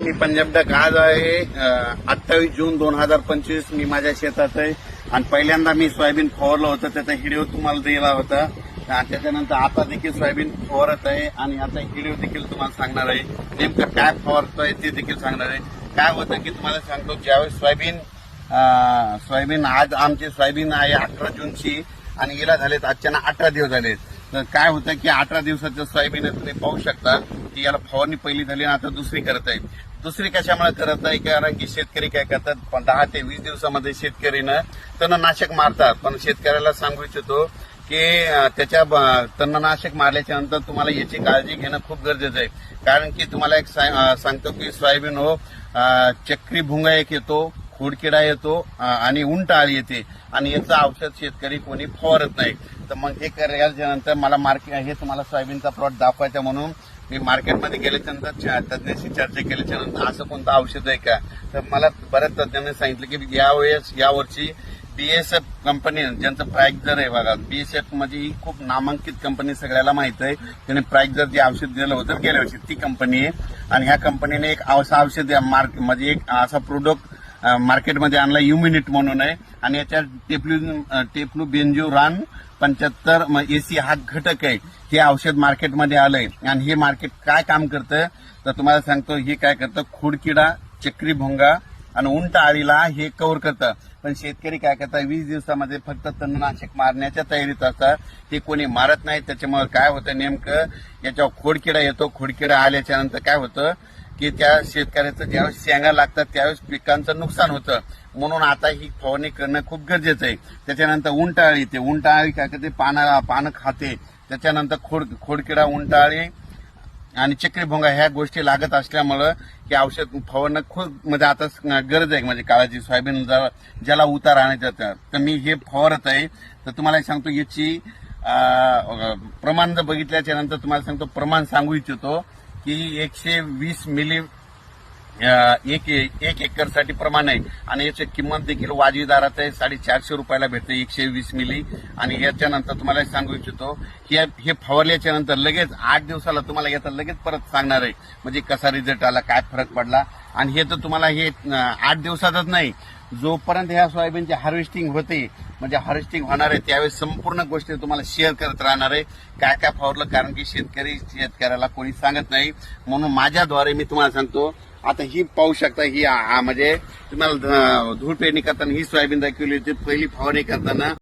मी Punjab duck आज आहे अठ्ठावीस जून दोन हजार पंचवीस. मी माझ्या शेतात आहे. आणि पहिल्यांदा मी सोयाबीन फवारलं होतं त्याचा हिडिओ तुम्हाला दिला होता. आणि त्याच्यानंतर आता देखील सोयाबीन फवारत आहे. आणि आता हिडिओ देखील तुम्हाला सांगणार आहे. नेमकं काय फवारतोय ते देखील सांगणार आहे. काय होतं की तुम्हाला सांगतो ज्यावेळेस सोयाबीन सोयाबीन आज आमची सोयाबीन आहे अठरा जूनची. आणि गेला झालेत आजच्याना अठरा दिवस झालेत. तर काय होतं की अठरा दिवसाचं सोयाबीन आहे, तुम्ही पाहू शकता की याला फवारणी पहिली झाली आणि आता दुसरी करत आहे दुसरी कशामुळे करत नाही? कारण की शेतकरी काय करतात? पण दहा ते वीस दिवसामध्ये शेतकरीनं तणनाशक मारतात. पण शेतकऱ्याला सांगू इच्छितो की त्याच्या तणनाशक मारल्याच्या नंतर तुम्हाला याची काळजी घेणं खूप गरजेचं आहे. कारण की तुम्हाला एक सांगतो की सोयाबीन हो चक्री भुंगा एक येतो खोडकिडा येतो आणि उंट आळी येते. आणि याचं औषध शेतकरी कोणी फवारत नाही. तर मग हे करायच्या नंतर मला मार्केट हे तुम्हाला सोयाबीनचा प्लॉट दाखवायचा म्हणून मी मार्केटमध्ये गेल्याच्यानंतर तज्ज्ञांशी चर्चा केल्याच्यानंतर असं कोणतं औषध आहे का? तर मला बऱ्याच तज्ज्ञांनी सांगितलं की यावेळेस यावर्षी बीएसएफ कंपनी ज्यांचं प्राईज दर आहे बघा बीएसएफ म्हणजे ही खूप नामांकित कंपनी सगळ्याला माहीत आहे. त्याने प्राईज जर जे औषध दिलं होतं गेल्या वर्षी ती कंपनी आहे. आणि ह्या कंपनीने एक असं औषध मार्क म्हणजे एक असा प्रोडक्ट मार्केटमध्ये आणला युमिनिट म्हणून आहे. आणि याच्यात टेप्लू टेप्लू बेंजू रान पंच्याहत्तर एसी हा घटक आहे. हे औषध मार्केटमध्ये आलंय. आणि हे मार्केट काय काम करतं? तर तुम्हाला सांगतो हे काय करतं? खोडकिडा चक्री भोंगा आणि उंट आळीला हे कव्हर करतं. पण शेतकरी काय करतात? वीस दिवसामध्ये फक्त तणनाशक मारण्याच्या तयारीत असतात. ते कोणी मारत नाही. त्याच्यामुळे काय होतं नेमकं? याच्यावर खोडकिडा येतो. खोडकिडा आल्याच्यानंतर काय होतं? की त्या शेतकऱ्याचं ज्यावेळेस शेंगा लागतात त्यावेळेस पिकांचं नुकसान होतं. म्हणून आता ही फवारणी करणं खूप गरजेचं आहे. त्याच्यानंतर उंटाळी येते उंटाळी काय करते? पानं पानं खाते. त्याच्यानंतर खोड खोडकिडा उंटाळी आणि चक्रीभोंगा ह्या गोष्टी लागत असल्यामुळं हे औषध फवारणं खूप म्हणजे आता गरज आहे. म्हणजे काळाची सोयाबीन ज्याला उतार आणायचं तर. मी हे फवारत आहे. तर तुम्हाला सांगतो याची प्रमाण जर बघितल्याच्या नंतर तुम्हाला सांगतो प्रमाण सांगू इच्छितो. की एकशे वीस मिली एक एक एकरसाठी प्रमाण आहे. आणि याची किंमत देखील वाजवीदारात आहे. साडेचारशे रुपयाला भेटते एकशे वीस मिली. आणि याच्यानंतर तुम्हाला सांगू इच्छितो की हे हे फवारल्याच्या नंतर लगेच आठ दिवसाला तुम्हाला याचा लगेच परत सांगणार आहे. म्हणजे कसा रिझल्ट आला काय फरक पडला आणि हे तर तुम्हाला हे आठ दिवसातच नाही जोपर्यंत ह्या सोयाबीनची हार्वेस्टिंग होते म्हणजे हार्वेस्टिंग होणार आहे त्यावेळेस संपूर्ण गोष्टी तुम्हाला शेअर करत राहणार आहे. काय काय फवारलं कारण की शेतकरी शेतकऱ्याला कोणी सांगत नाही. म्हणून माझ्याद्वारे मी तुम्हाला सांगतो आता ही पाहू शकता ही म्हणजे तुम्हाला धूळ पेरणी करताना ही सोयाबीन दाखवली होती पहिली फवारणी करताना.